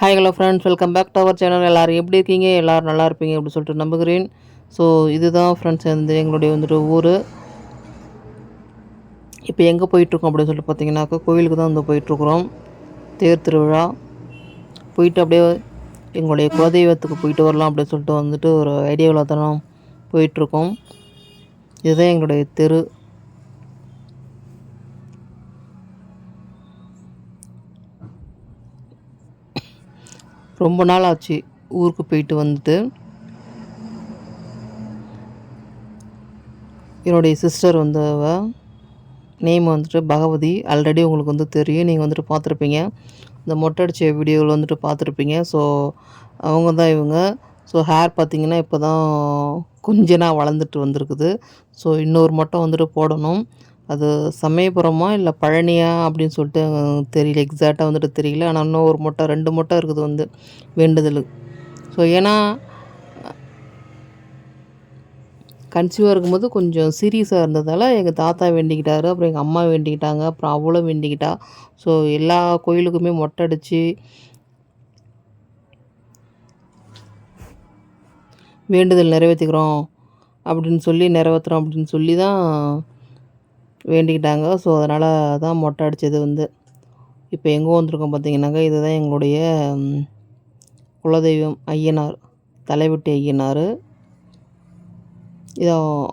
Hi hello friends welcome back to our channel எல்லோரும் எப்படி இருக்கீங்க? எல்லோரும் நல்லா இருப்பீங்க அப்படின்னு சொல்லிட்டு நம்புகிறேன். ஸோ இதுதான் ஃப்ரெண்ட்ஸ் வந்து எங்களுடைய வந்துட்டு ஊர். இப்போ எங்கே போயிட்டுருக்கோம் அப்படின்னு சொல்லிட்டு பார்த்தீங்கன்னாக்கா கோவிலுக்கு தான் வந்து போயிட்டுருக்குறோம். தேர் திருவிழா. போயிட்டு அப்படியே எங்களுடைய குலதெய்வத்துக்கு போயிட்டு வரலாம் அப்படின்னு சொல்லிட்டு வந்துட்டு ஒரு ஐடியாவில் தானே போயிட்டுருக்கோம். இதுதான் எங்களுடைய தெரு. ரொம்ப நாள் ஆச்சு ஊருக்கு போயிட்டு வந்துட்டு. என்னுடைய சிஸ்டர் வந்து நேம் வந்துட்டு பகவதி. ஆல்ரெடி உங்களுக்கு வந்து தெரியும். நீங்கள் வந்துட்டு பார்த்துருப்பீங்க. இந்த மொட்டை அடித்த வீடியோவில் வந்துட்டு பார்த்துருப்பீங்க. ஸோ அவங்க தான் இவங்க. ஸோ ஹேர் பார்த்திங்கன்னா இப்போ தான் கொஞ்ச நாள் வளர்ந்துட்டு வந்திருக்குது. ஸோ இன்னொரு மொட்டை வந்துட்டு போடணும். அது சமயபுரமா இல்லை பழனியா அப்படின்னு சொல்லிட்டு தெரியல. எக்ஸாக்டாக வந்துட்டு தெரியல. ஆனால் இன்னும் ஒரு மூட்டை ரெண்டு மூட்டை இருக்குது வந்து வேண்டுதல். ஸோ ஏன்னா கன்சீவாக இருக்கும்போது கொஞ்சம் சீரியஸாக இருந்ததால் எங்கள் தாத்தா வேண்டிக்கிட்டாரு அப்புறம் எங்கள் அம்மா வேண்டிக்கிட்டாங்க அப்புறம் அவ்வளோ வேண்டிக்கிட்டா. ஸோ எல்லா கோயிலுக்குமே மொட்டை அடித்து வேண்டுதல் நிறைவேற்றிக்கிறோம் அப்படின்னு சொல்லி நிறைவேற்றுறோம் அப்படின்னு சொல்லி தான் வேண்டிக்கிட்டாங்க. ஸோ அதனால் தான் மொட்டை அடித்தது வந்து. இப்போ எங்கே வந்திருக்கோம் பார்த்தீங்கன்னாக்கா இதுதான் எங்களுடைய குலதெய்வம் ஐயனார் தலைவெட்டி ஐயனார். இது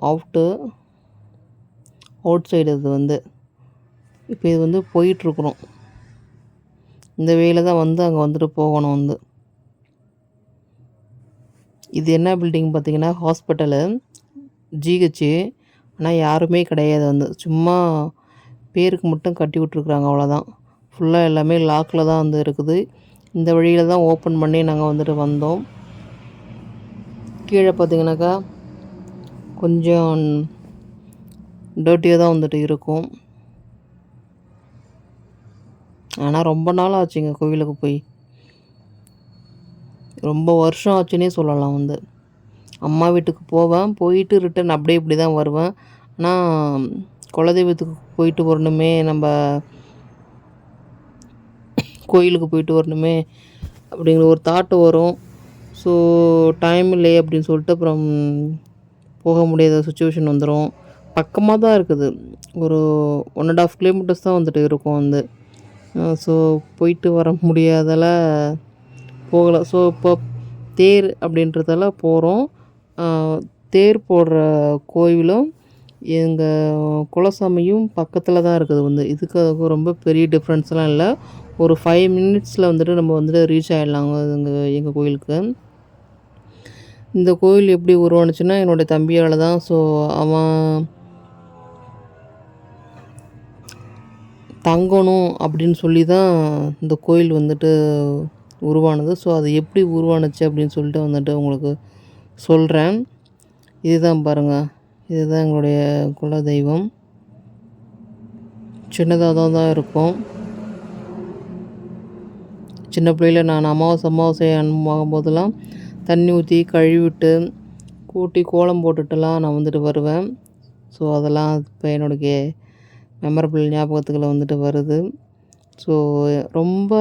அவுட்டு அவுட் சைடு இது வந்து. இப்போ இது வந்து போயிட்டுருக்குறோம். இந்த வேலை தான் வந்து அங்கே வந்துட்டு போகணும் வந்து. இது என்ன பில்டிங் பார்த்தீங்கன்னா ஹாஸ்பிட்டலு ஜிஹெச்சு ஆனால் யாருமே கிடையாது வந்து. சும்மா பேருக்கு மட்டும் கட்டி விட்ருக்குறாங்க அவ்வளோதான் ஃபுல்லாக எல்லாமே லாக்கில் தான் வந்து இருக்குது. இந்த வழியில் தான் ஓப்பன் பண்ணி நாங்கள் வந்துட்டு வந்தோம். கீழே பார்த்தீங்கன்னாக்கா கொஞ்சம் டர்ட்டியாக தான் வந்துட்டு இருக்கும். ஆனால் ரொம்ப நாள் ஆச்சுங்க கோவிலுக்கு போய். ரொம்ப வருஷம் ஆச்சுன்னே சொல்லலாம் வந்து. அம்மா வீட்டுக்கு போவேன். போயிட்டு ரிட்டன் அப்படியே இப்படி தான் வருவேன். ஆனால் குலதெய்வத்துக்கு போயிட்டு வரணுமே நம்ம கோயிலுக்கு போயிட்டு வரணுமே அப்படிங்கிற ஒரு தாட்டு வரும். ஸோ டைம் இல்லை அப்படின்னு சொல்லிட்டு அப்புறம் போக முடியாத சுச்சுவேஷன் வந்துடும் பக்கமாக தான் இருக்குது. ஒரு ஒன் அண்ட் ஆஃப் கிலோமீட்டர்ஸ் தான் வந்துட்டு இருக்கும் வந்து. ஸோ போயிட்டு வர முடியாதால போகலை. ஸோ இப்போ தேர் அப்படின்றதால போகிறோம் தேர் போடுற கோவிலும் எங்கள் குலசாமியும் பக்கத்தில் தான் இருக்குது வந்து. இதுக்கு ரொம்ப பெரிய டிஃப்ரென்ஸ்லாம் இல்லை. ஒரு ஃபைவ் மினிட்ஸில் வந்துட்டு நம்ம வந்துட்டு ரீச் ஆகிடலாங்க எங்கள் எங்கள் கோயிலுக்கு இந்த கோயில் எப்படி உருவானுச்சுன்னா என்னுடைய தம்பியால் தான். ஸோ அவன் தங்கணும் அப்படின்னு சொல்லி தான் இந்த கோயில் வந்துட்டு உருவானது. ஸோ அது எப்படி உருவானுச்சு அப்படின்னு சொல்லிட்டு வந்துட்டு உங்களுக்கு சொல்கிறேன் இதுதான் பாருங்கள் இதுதான் எங்களுடைய குல தெய்வம் சின்னதாக தான் தான் இருக்கும். சின்ன பிள்ளையில் நான் அமாவாசை அமாவாசை போதெல்லாம் தண்ணி ஊற்றி கழுவிட்டு கூட்டி கோலம் போட்டுட்டுலாம் நான் வந்துட்டு வருவேன். ஸோ அதெல்லாம் இப்போ என்னுடைய மெமரபிள் ஞாபகத்துக்களை வந்துட்டு வருது. ஸோ ரொம்ப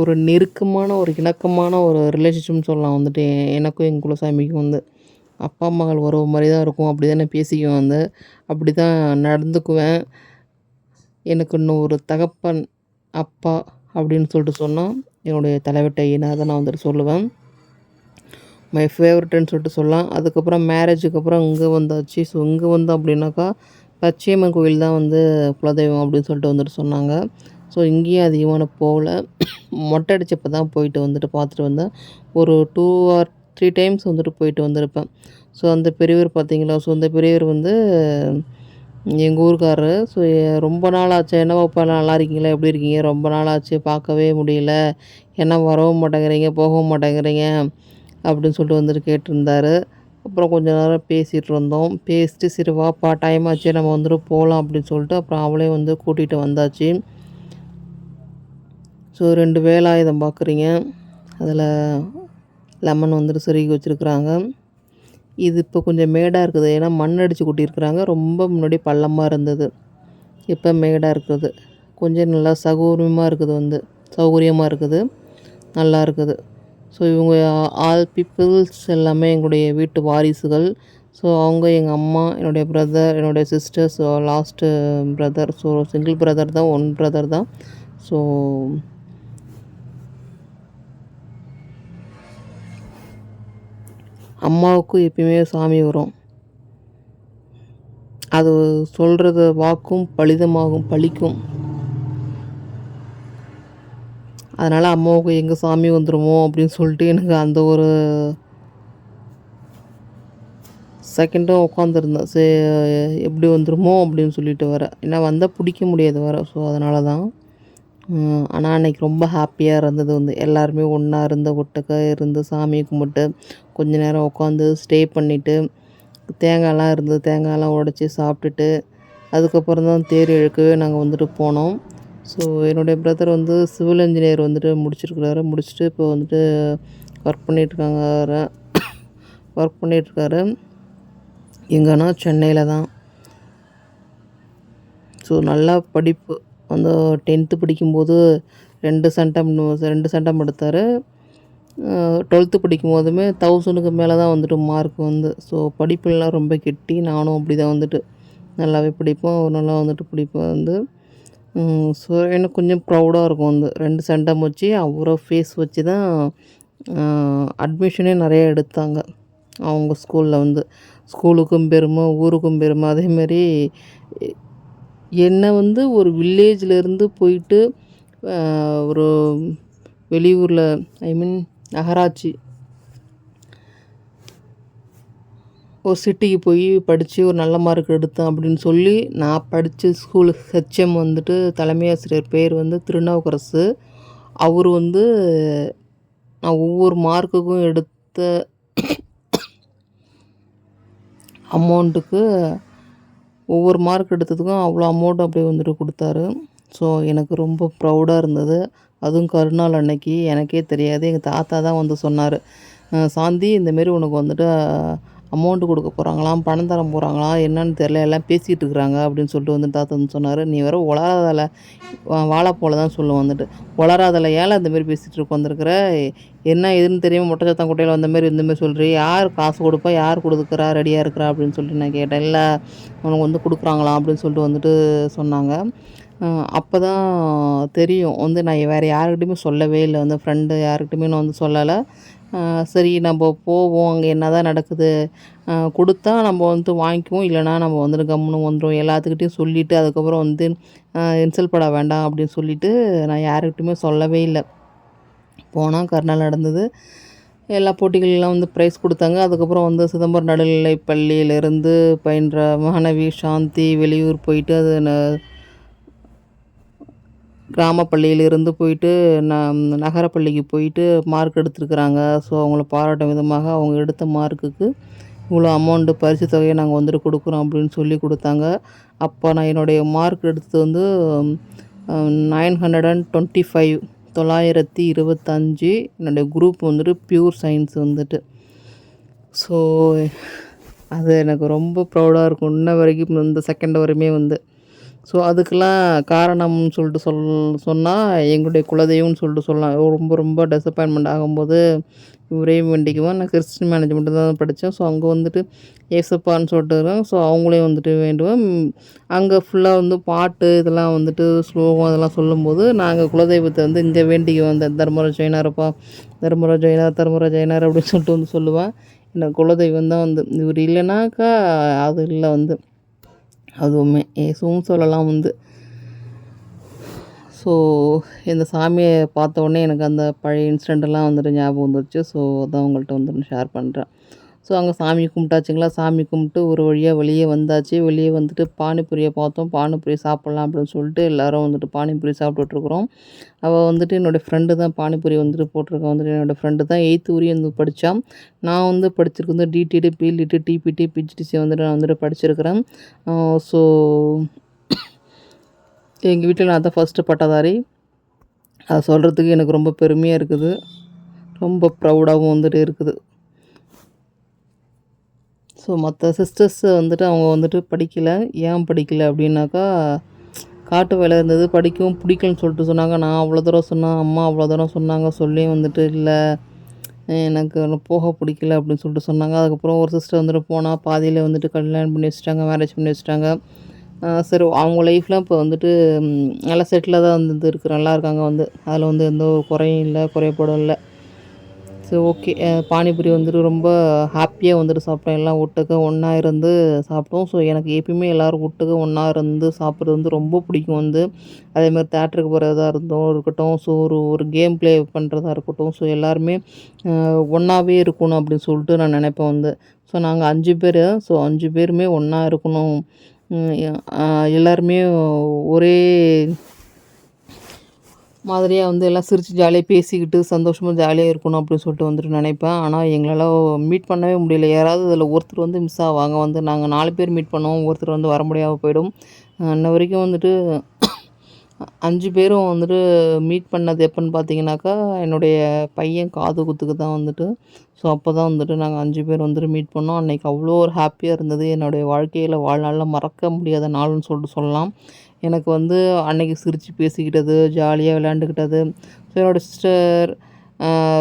ஒரு நெருக்கமான ஒரு இணக்கமான ஒரு ரிலேஷன்ஷிப்னு சொல்லலாம். வந்துட்டு எனக்கும் எங்கள் குலசாமிக்கும் வந்து அப்பா மகள் உறவு மாதிரி தான் இருக்கும். அப்படி தான் நான் பேசிக்குவேன் வந்து. அப்படி தான் நடந்துக்குவேன். எனக்கு இன்னும் ஒரு தகப்பன் அப்பா அப்படின்னு சொல்லிட்டு சொன்னால் என்னுடைய தலைவட்டை நான் தான் நான் வந்துட்டு சொல்லுவேன். மை ஃபேவரட்னு சொல்லிட்டு சொல்லலாம். அதுக்கப்புறம் மேரேஜுக்கு அப்புறம் இங்கே வந்தாச்சு. ஸோ இங்கே வந்தோம் அப்படின்னாக்கா பச்சையம்மன் கோயில் தான் வந்து குலதெய்வம் அப்படின்னு சொல்லிட்டு வந்துட்டு சொன்னாங்க. ஸோ இங்கேயும் அதிகமான போகல. மொட்டை அடிச்சப்போ தான் போயிட்டு வந்துட்டு பார்த்துட்டு வந்தேன். ஒரு டூ ஆர் த்ரீ டைம்ஸ் வந்துட்டு போயிட்டு வந்திருப்பேன். ஸோ அந்த பெரியவர் பார்த்தீங்களா? ஸோ அந்த பெரியவர் வந்து எங்கள் ஊருக்காரரு. ஸோ ரொம்ப நாள் ஆச்சு என்ன இப்போ நல்லா இருக்கீங்களா? எப்படி இருக்கீங்க? ரொம்ப நாள் ஆச்சு பார்க்கவே முடியல. என்ன வரவும் மாட்டேங்கிறீங்க? போகவும் மாட்டேங்கிறீங்க? அப்படின்னு சொல்லிட்டு வந்துட்டு கேட்டிருந்தாரு. அப்புறம் கொஞ்ச நேரம் பேசிகிட்டு இருந்தோம். பேசிட்டு சரி வாப்பா டைம் ஆச்சு. நம்ம வந்துட்டு போகலாம் அப்படின்னு சொல்லிட்டு அப்புறம் அவளே வந்து கூட்டிகிட்டு வந்தாச்சு. ஸோ ரெண்டு வேலாயுதம் பார்க்குறீங்க. அதில் லெமன் வந்துட்டு சொருகி வச்சுருக்குறாங்க. இது இப்போ கொஞ்சம் மேடாக இருக்குது. ஏன்னா மண் அடித்து கொட்டியிருக்கிறாங்க. ரொம்ப முன்னாடி பள்ளமாக இருந்தது. இப்போ மேடாக இருக்குது. கொஞ்சம் நல்லா சகோரியமாக இருக்குது வந்து. சௌகரியமாக இருக்குது. நல்லா இருக்குது. ஸோ இவங்க ஆல் பீப்புள்ஸ் எல்லாமே எங்களுடைய வீட்டு வாரிசுகள். ஸோ அவங்க எங்கள் அம்மா என்னுடைய பிரதர் என்னுடைய sisters last brother so single brother தான் ஒன் பிரதர் தான். ஸோ அம்மாவுக்கும் எப்பயுமே சாமி வரும். அது சொல்கிறது வாக்கும் பலிதமாகும் பலிக்கும் அதனால் அம்மாவுக்கு எங்கே சாமி வந்துடுமோ அப்படின்னு சொல்லிட்டு எனக்கு அந்த ஒரு செகண்டும் உட்காந்துருந்தேன் சே எப்படி வந்துடுமோ அப்படின்னு சொல்லிட்டு வர ஏன்னா வந்தால் பிடிக்க முடியாது வர ஸோ அதனால தான் ஆனால் அன்றைக்கி ரொம்ப ஹாப்பியாக இருந்தது வந்து. எல்லாருமே ஒன்றா இருந்து ஒட்டுக்கா இருந்து சாமி கும்பிட்டு கொஞ்ச நேரம் உட்காந்து ஸ்டே பண்ணிவிட்டு தேங்காய்லாம் இருந்தது தேங்காயெல்லாம் உடச்சி சாப்பிட்டுட்டு அதுக்கப்புறம் தான் தேர் இழுக்கவே நாங்கள் வந்துட்டு போனோம். ஸோ என்னுடைய பிரதர் வந்து சிவில் இன்ஜினியர் வந்துட்டு முடிச்சிருக்கிறாரு. முடிச்சுட்டு இப்போ வந்துட்டு ஒர்க் பண்ணிகிட்ருக்காங்க ஒர்க் பண்ணிகிட்ருக்காரு எங்கன்னா சென்னையில் தான். ஸோ நல்லா படிப்பு. அந்த டென்த்து படிக்கும்போது ரெண்டு சென்டம் ரெண்டு சென்டம் எடுத்தார். டுவெல்த்து படிக்கும் போதுமே தௌசண்டுக்கு மேலே தான் வந்துட்டு மார்க் வந்து. ஸோ படிப்புலாம் ரொம்ப கெட்டி நானும் அப்படி தான் வந்துட்டு நல்லாவே படிப்போம் நல்லா வந்துட்டு படிப்பேன் வந்து ஸோ எனக்கு கொஞ்சம் ப்ரௌடாக இருக்கும் வந்து. ரெண்டு சென்டம் வச்சு அவரை ஃபேஸ் வச்சு தான் அட்மிஷனே நிறைய எடுத்தாங்க. அவங்க ஸ்கூலில் வந்து. ஸ்கூலுக்கும் பெருமை ஊருக்கும் பெருமை. அதேமாரி என்னை வந்து ஒரு வில்லேஜ்லேருந்து போயிட்டு ஒரு வெளியூரில் ஐ மீன் நகராட்சி ஒரு சிட்டிக்கு போய் படித்து ஒரு நல்ல மார்க் எடுத்தேன் அப்படின்னு சொல்லி நான் படித்த ஸ்கூல் ஹெச்எம் வந்துட்டு தலைமை ஆசிரியர் பேர் வந்து திருநாவுக்கரசு. அவர் வந்து நான் ஒவ்வொரு மார்க்குக்கும் எடுத்த அமௌண்ட்டுக்கு ஒவ்வொரு மார்க் எடுத்ததுக்கும் அவ்வளோ அமௌண்ட் அப்படியே வந்துட்டு கொடுத்தாரு. ஸோ எனக்கு ரொம்ப ப்ரௌடாக இருந்தது. அதுவும் கருநாள் அன்னைக்கு. எனக்கே தெரியாது. எங்கள் தாத்தா தான் வந்து சொன்னார். சாந்தி இந்தமாரி உனக்கு வந்துட்டு அமௌண்ட்டு கொடுக்க போகிறாங்களாம் பணம் தர போகிறாங்களாம் என்னன்னு தெரில எல்லாம் பேசிகிட்டு இருக்கிறாங்க அப்படின்னு சொல்லிட்டு வந்து தாத்தா வந்து சொன்னார். நீ வேறு வாழை வாழைப்போல தான் சொல்லுவோம் வந்துட்டு. உளராதல ஏழை இந்தமாரி பேசிகிட்டு இருக்க வந்திருக்கிற? என்ன எதுன்னு தெரியாமல் மொட்டை சத்தம் குட்டையில் வந்தமாரி இந்தமாரி சொல்கிறீ யார் காசு கொடுப்பா? யார் கொடுக்குறா? ரெடியாக இருக்கிறா? அப்படின்னு சொல்லிட்டு நான் கேட்டேன். இல்லை உனக்கு வந்து கொடுக்குறாங்களாம்? அப்படின்னு சொல்லிட்டு வந்துட்டு சொன்னாங்க. அப்போ தான் தெரியும். வந்து நான் வேறு யாருக்கிட்டையுமே சொல்லவே இல்லை. வந்து ஃப்ரெண்டு யாருக்கிட்டையுமே நான் வந்து சொல்லலை. சரி நம்ம போவோம். அங்கே என்ன தான் நடக்குது கொடுத்தா நம்ம வந்து வாங்கிக்குவோம். இல்லைனா நம்ம வந்துட்டு கம்முன்னு வந்துடும் எல்லாத்துக்கிட்டையும் சொல்லிவிட்டு அதுக்கப்புறம் வந்து இன்சல்ட் பட வேண்டாம் அப்படின்னு சொல்லிவிட்டு நான் யாருக்கிட்டையுமே சொல்லவே இல்லை. போனால் கர்நாள் நடந்தது. எல்லா போட்டிகள்லாம் வந்து ப்ரைஸ் கொடுத்தாங்க. அதுக்கப்புறம் வந்து சிதம்பரம் நடுநிலை பள்ளியிலேருந்து பயின்ற மாணவி சாந்தி வெளியூர் போயிட்டு அது கிராம பள்ளியிலிருந்து போயிட்டு ந நகரப்பள்ளிக்கு போயிட்டு மார்க் எடுத்துருக்குறாங்க. ஸோ அவங்கள பாராட்டும் விதமாக அவங்க எடுத்த மார்க்குக்கு இவ்வளோ அமௌண்ட்டு பரிசு தொகையை நாங்கள் வந்துட்டு கொடுக்குறோம் அப்படின்னு சொல்லி கொடுத்தாங்க. அப்போ நான் என்னுடைய மார்க் எடுத்தது வந்து nine hundred and twenty five தொள்ளாயிரத்தி இருபத்தஞ்சி. என்னுடைய குரூப் வந்துட்டு ப்யூர் சயின்ஸ் வந்துட்டு. ஸோ அது எனக்கு ரொம்ப ப்ரௌடாக இருக்கும். இன்ன வரைக்கும் இந்த செகண்ட் வரையுமே வந்து. ஸோ அதுக்கெல்லாம் காரணம்னு சொல்லிட்டு சொல் சொன்னால் எங்களுடைய குலதெய்வம்னு சொல்லிட்டு சொல்லலாம். ரொம்ப ரொம்ப டிசப்பாயின்மெண்ட் ஆகும்போது இவரையும் வேண்டிக்குவேன் நான் கிறிஸ்டின் மேனேஜ்மெண்ட்டு தான் படித்தேன். ஸோ அங்கே வந்துட்டு ஏசப்பான்னு சொல்லிட்டு ஸோ அவங்களையும் வந்துட்டு வேண்டுவேன் அங்கே ஃபுல்லாக வந்து பாட்டு இதெல்லாம் வந்துட்டு ஸ்லோகம் இதெல்லாம் சொல்லும்போது நாங்கள் குலதெய்வத்தை வந்து இங்கே வேண்டிக்குவோம் இந்த தர்மராஜ் ஜெயினாரப்பா தர்மராஜ் ஜெயினார் தர்மராஜ் ஜெயினார் அப்படின்னு சொல்லிட்டு வந்து சொல்லுவேன் எனக்கு குலதெய்வம் தான் வந்து. இவர் இல்லைனாக்கா அது இல்லை வந்து. அதுவுமே. ஏசுவும் சொல்லலாம் வந்து. ஸோ இந்த சாமியை பார்த்த உடனே எனக்கு அந்த பழைய இன்சிடெண்ட்டெல்லாம் வந்துட்டு ஞாபகம் வந்துருச்சு. ஸோ அதான் உங்கள்கிட்ட வந்துட்டு ஷேர் பண்ணுறேன் ஸோ அங்கே சாமி கும்பிட்டாச்சுங்களா? சாமி கும்பிட்டு ஒரு வழியாக வெளியே வந்தாச்சு. வெளியே வந்துட்டு பானிபூரியை பார்த்தோம். பானிபூரி சாப்பிட்லாம் அப்படின்னு சொல்லிட்டு எல்லோரும் வந்துட்டு பானிபூரி சாப்பிட்டுட்ருக்குறோம். அவள் வந்துட்டு என்னோடய ஃப்ரெண்டு தான் பானிபூரி வந்துட்டு போட்டிருக்கா. வந்துட்டு என்னோடய ஃப்ரெண்டு தான் எயித்து வரையும் வந்து படித்தான் நான் வந்து படிச்சிருக்கு டிடிடி பிலிடி டிபிடி பிஜிடிசி வந்துட்டு நான் வந்துட்டு படிச்சிருக்கிறேன். ஸோ எங்கள் வீட்டில் நான் தான் ஃபஸ்ட்டு பட்டதாரி. அதை சொல்கிறதுக்கு எனக்கு ரொம்ப பெருமையாக இருக்குது. ரொம்ப ப்ரௌடாகவும் வந்துட்டு இருக்குது. ஸோ மற்ற சிஸ்டர்ஸ் வந்துட்டு அவங்க வந்துட்டு படிக்கலை. ஏன் படிக்கலை அப்படின்னாக்கா காட்டு வேலை இருந்தது படிக்கவும் பிடிக்கலன்னு சொல்லிட்டு சொன்னாங்க. நான் அவ்வளோ தூரம் சொன்னேன் அம்மா அவ்வளோ தூரம் சொன்னாங்க. சொல்லியும் வந்துட்டு இல்லை எனக்கு போக பிடிக்கல அப்படின்னு சொல்லிட்டு சொன்னாங்க. அதுக்கப்புறம் ஒரு சிஸ்டர் வந்துட்டு போனால் பாதியில் வந்துட்டு கல்யாணம் பண்ணி வச்சுட்டாங்க மேரேஜ் பண்ணி வச்சுட்டாங்க. சரி அவங்க லைஃப்லாம் இப்போ வந்துட்டு நல்லா செட்டிலாக தான் வந்து இருக்கு நல்லா இருக்காங்க வந்து. அதில் வந்து எந்த ஒரு குறையும் இல்லை குறைபாடும் இல்லை. சரி ஓகே. பானிபூரி வந்துட்டு ரொம்ப ஹாப்பியாக வந்துட்டு சாப்பிட்டோம் எல்லாம் ஒட்டுக்க ஒன்றா இருந்து சாப்பிட்டோம். ஸோ எனக்கு எப்பயுமே எல்லோரும் ஒட்டுக்க ஒன்றா இருந்து சாப்பிட்றது வந்து ரொம்ப பிடிக்கும் வந்து. அதேமாதிரி தேட்டருக்கு போகிறதா இருந்தோம் இருக்கட்டும். ஸோ ஒரு ஒரு கேம் ப்ளே பண்ணுறதா இருக்கட்டும். ஸோ எல்லாருமே ஒன்றாவே இருக்கணும் அப்படின்னு சொல்லிட்டு நான் நினைப்பேன் வந்து. ஸோ நாங்கள் அஞ்சு பேர் ஸோ அஞ்சு பேருமே ஒன்றா இருக்கணும். எல்லாருமே ஒரே மாதிரியாக வந்து எல்லாம் சிரித்து ஜாலியாக பேசிக்கிட்டு சந்தோஷமாக ஜாலியாக இருக்கணும் அப்படின்னு சொல்லிட்டு வந்துட்டு நினைப்பேன். ஆனால் எங்களால் மீட் பண்ணவே முடியல. யாராவது அதில் ஒருத்தர் வந்து மிஸ் ஆவாங்க. வந்து நாங்கள் நாலு பேர் மீட் பண்ணுவோம். ஒருத்தர் வந்து வர முடியாமல் போயிடும். இன்ன வரைக்கும் வந்துட்டு அஞ்சு பேரும் வந்துட்டு மீட் பண்ணது எப்போன்னு பார்த்தீங்கன்னாக்கா என்னுடைய பையன் காது குத்துக்கு தான் வந்துட்டு. ஸோ அப்போ தான் வந்துட்டு நாங்கள் அஞ்சு பேர் வந்துட்டு மீட் பண்ணோம். அன்றைக்கி அவ்வளோ ஒரு ஹாப்பியாக இருந்தது. என்னுடைய வாழ்க்கையில் வாழ்நாளில் மறக்க முடியாத நாள்னு சொல்லிட்டு சொல்லலாம். எனக்கு வந்து அன்னைக்கு சிரித்து பேசிக்கிட்டது ஜாலியாக விளையாண்டுக்கிட்டது. ஸோ என்னோடய சிஸ்டர்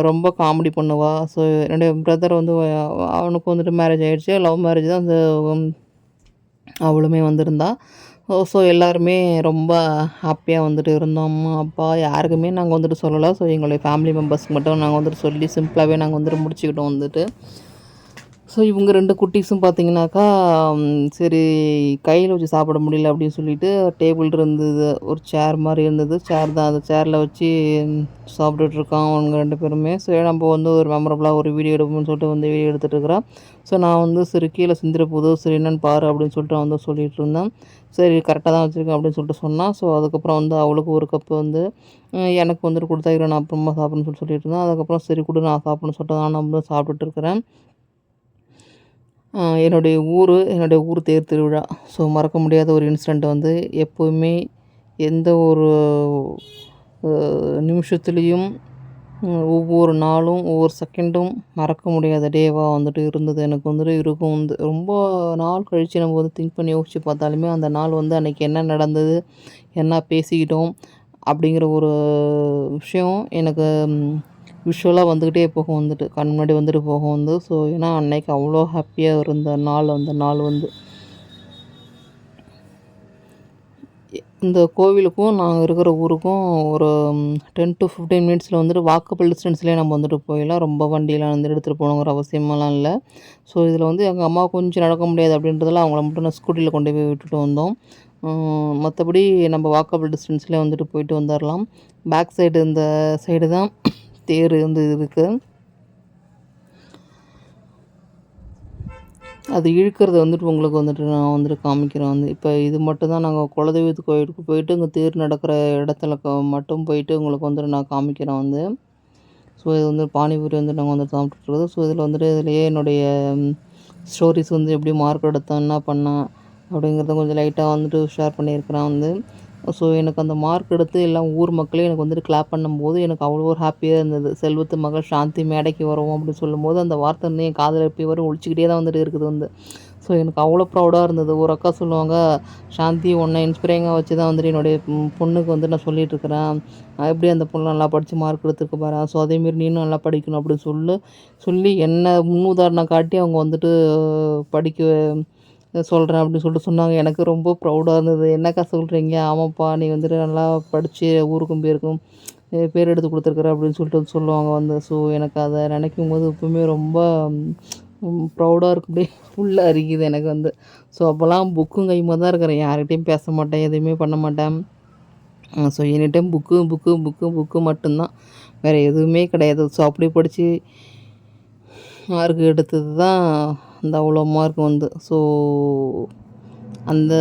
ரொம்ப காமெடி பண்ணுவாள் ஸோ என்னுடைய பிரதர் வந்து அவனுக்கு வந்துட்டு மேரேஜ் ஆகிடுச்சு லவ் மேரேஜ் தான் அந்த அவளுமே வந்திருந்தா. ஸோ எல்லாருமே ரொம்ப ஹாப்பியாக வந்துட்டு இருந்தோம். அம்மா அப்பா யாருக்குமே நாங்கள் வந்துட்டு சொல்லலை. ஸோ எங்களுடைய ஃபேமிலி மெம்பர்ஸ்க்கு மட்டும் நாங்கள் வந்துட்டு சொல்லி சிம்பிளாகவே நாங்கள் வந்துட்டு முடிச்சுக்கிட்டோம் வந்துட்டு. ஸோ இவங்க ரெண்டு குட்டீஸும் பார்த்தீங்கன்னாக்கா சரி கையில் வச்சு சாப்பிட முடியல அப்படின்னு சொல்லிட்டு டேபிள் இருந்தது ஒரு சேர் மாதிரி இருந்தது. சேர் தான் அந்த சேரில் வச்சு சாப்பிட்டுட்ருக்கான் அவங்க ரெண்டு பேருமே. சரி நம்ம வந்து ஒரு மெமரபுளாக ஒரு வீடியோ எடுப்போம்னு சொல்லிட்டு வந்து வீடியோ எடுத்துகிட்ருக்குறான் ஸோ நான் வந்து சரி கீழே சிந்திர போது சரி என்னென்னு பாரு அப்படின்னு சொல்லிட்டு வந்து சொல்லிகிட்டு இருந்தேன். சரி கரெக்டாக தான் வச்சுருக்கேன் அப்படின்னு சொல்லிட்டு சொன்னான். ஸோ அதுக்கப்புறம் வந்து அவளுக்கு ஒரு கப்பு வந்து எனக்கு வந்துட்டு கொடுத்தா நான் அப்புறமா சாப்பிட்ணுன்னு சொல்லி சொல்லிட்டு இருந்தேன். அதுக்கப்புறம் சரி கொடு நான் சாப்பிட்ணும்னு சொல்லிட்டு நான் வந்து சாப்பிட்டுட்டு இருக்கிறேன். என்னுடைய ஊர் என்னுடைய ஊர் தேர் திருவிழா. ஸோ மறக்க முடியாத ஒரு இன்சிடெண்ட் வந்து எப்போவுமே எந்த ஒரு நிமிஷத்துலேயும் ஒவ்வொரு நாளும் ஒவ்வொரு செகண்டும் மறக்க முடியாத டேவாக வந்துட்டு இருந்தது. எனக்கு வந்துட்டு இருக்கும். வந்து ரொம்ப நாள் கழித்து நம்ம வந்து திங்க் பண்ணி யோசித்து பார்த்தாலுமே அந்த நாள் வந்து அன்றைக்கி என்ன நடந்தது என்ன பேசிக்கிட்டோம் அப்படிங்கிற ஒரு விஷயம் எனக்கு விஷுவலாக வந்துக்கிட்டே போகும் வந்துட்டு. கண் முன்னாடி வந்துட்டு போகும் வந்து. ஸோ ஏன்னா அன்னைக்கு அவ்வளோ ஹாப்பியாக இருந்த நாள் அந்த நாள் வந்து. இந்த கோவிலுக்கும் நாங்கள் இருக்கிற ஊருக்கும் ஒரு டென் டு ஃபிஃப்டீன் மினிட்ஸில் வந்துட்டு வாக்கபிள் டிஸ்டன்ஸ்லேயே நம்ம வந்துட்டு போயிடலாம். ரொம்ப வண்டியெலாம் வந்து எடுத்துகிட்டு போகணுங்கிற அவசியமெல்லாம் இல்லை. ஸோ இதில் வந்து எங்கள் அம்மா கொஞ்சம் நடக்க முடியாது அப்படின்றதுல அவங்கள மட்டும் நான் ஸ்கூட்டியில் கொண்டு போய் விட்டுட்டு வந்தோம். மற்றபடி நம்ம வாக்கபிள் டிஸ்டன்ஸ்லேயே வந்துட்டு போயிட்டு வந்துடலாம் பேக் சைடு இந்த சைடு தான். தேர் வந்து இருக்குது அது இழுக்கிறது வந்துட்டு உங்களுக்கு வந்துட்டு நான் வந்துட்டு காமிக்கிறேன் வந்து. இப்போ இது மட்டும் தான் நாங்கள் குலதெய்வத்து கோயிலுக்கு போயிட்டு இங்கே தேர் நடக்கிற இடத்துல மட்டும் போயிட்டு உங்களுக்கு வந்துட்டு நான் காமிக்கிறேன் வந்து. ஸோ இது வந்து பானிபூரி வந்து நாங்கள் வந்துட்டு சாப்பிட்டுருக்கோம் ஸோ இதில் வந்துட்டு இதுலேயே என்னுடைய ஸ்டோரிஸ் வந்து எப்படி மார்க் எடுத்தேன் என்ன பண்ணேன் அப்படிங்கிறத கொஞ்சம் லைட்டாக வந்துட்டு ஷேர் பண்ணியிருக்கிறேன் வந்து. ஸோ எனக்கு அந்த மார்க் எடுத்து எல்லாம் ஊர் மக்களே எனக்கு வந்துட்டு கிளாப் பண்ணும்போது எனக்கு அவ்வளோ ஒரு ஹாப்பியாக இருந்தது. செல்வத்து மகள் சாந்தி மேடைக்கு வருவோம் அப்படின்னு சொல்லும்போது அந்த வார்த்தை வந்து என் காதில் எப்படி வரும் ஒழிச்சிக்கிட்டே தான் வந்துட்டு இருக்குது வந்து. ஸோ எனக்கு அவ்வளோ ப்ரௌடாக இருந்தது. ஒரு அக்கா சொல்லுவாங்க சாந்தி உன்னை இன்ஸ்பிரிங்காக வச்சு தான் வந்துட்டு என்னுடைய பொண்ணுக்கு வந்து நான் சொல்லிகிட்டு இருக்கிறேன். எப்படி அந்த பொண்ணு நல்லா படித்து மார்க் எடுத்துருக்கு பாரு ஸோ அதேமாரி நீனும் நல்லா படிக்கணும் அப்படின்னு சொல்லி சொல்லி என்ன முன்னுதாரணம் காட்டி அவங்க வந்துட்டு படிக்க சொல்கிறேன் அப்படின்னு சொல்லிட்டு சொன்னாங்க. எனக்கு ரொம்ப ப்ரௌடாக இருந்தது. என்னக்கா சொல்கிறீங்க ஆமாப்பா நீ வந்துட்டு நல்லா படித்து ஊருக்கும் பேருக்கும் பேர் எடுத்து கொடுத்துருக்குற அப்படின்னு சொல்லிட்டு சொல்லுவாங்க வந்து. ஸோ எனக்கு அதை நினைக்கும் போது எப்பவுமே ரொம்ப ப்ரௌடாக இருக்கும் அப்படியே ஃபுல்லாக அரிக்குது எனக்கு வந்து. ஸோ அப்போல்லாம் புக்கும் கைமாக தான் இருக்கிறேன். யார்கிட்டையும் பேச மாட்டேன் எதுவுமே பண்ண மாட்டேன். So any time book book book book மட்டும்தான். வேறு எதுவுமே கிடையாது. ஸோ அப்படி படித்து மார்க் எடுத்தது தான் அந்த அவ்வளோ மார்க் வந்து. ஸோ அந்த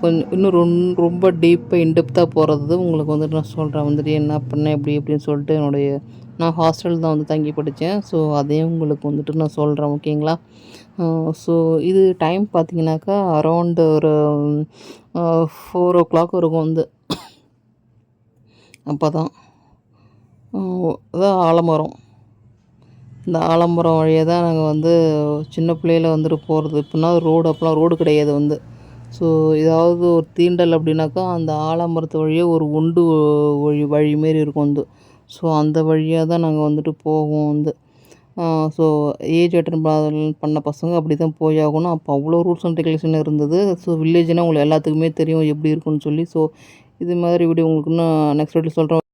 கொஞ்சம் இன்னும் ரொம் ரொம்ப டீப்பாக இன்டெப்த்தாக போகிறது உங்களுக்கு வந்துட்டு நான் சொல்கிறேன் வந்துட்டு என்ன பண்ணேன் எப்படி எப்படின்னு சொல்லிட்டு என்னுடைய நான் ஹாஸ்டல் தான் வந்து தங்கி படித்தேன் ஸோ அதையும் உங்களுக்கு வந்துட்டு நான் சொல்கிறேன் ஓகேங்களா ஸோ இது டைம் பார்த்தீங்கன்னாக்கா அரௌண்டு ஒரு ஃபோர் ஓ கிளாக் இருக்கும் வந்து. அப்போ தான் அதான் ஆலமரம். இந்த ஆலம்பரம் வழியாக தான் நாங்கள் வந்து சின்ன பிள்ளையில வந்துட்டு போகிறது இப்படின்னா ரோடு அப்போலாம் ரோடு கிடையாது வந்து. ஸோ ஏதாவது ஒரு தீண்டல் அப்படின்னாக்கா அந்த ஆலமரத்து வழியாக ஒரு உண்டு வழி வழி மாரி இருக்கும் வந்து. ஸோ அந்த வழியாக தான் நாங்கள் வந்துட்டு போவோம் வந்து. ஸோ ஏஜ் அட்டன் பண்ண பசங்க அப்படி தான் போய் ஆகணும். அப்போ அவ்வளோ ரூல்ஸ் அண்ட் ரெகுலேஷன் இருந்தது. ஸோ வில்லேஜ்னால் உங்களுக்கு எல்லாத்துக்குமே தெரியும் எப்படி இருக்குன்னு சொல்லி. ஸோ இது மாதிரி வீடியோ உங்களுக்கு இன்னும் நெக்ஸ்ட் வீடியோ சொல்கிறோம்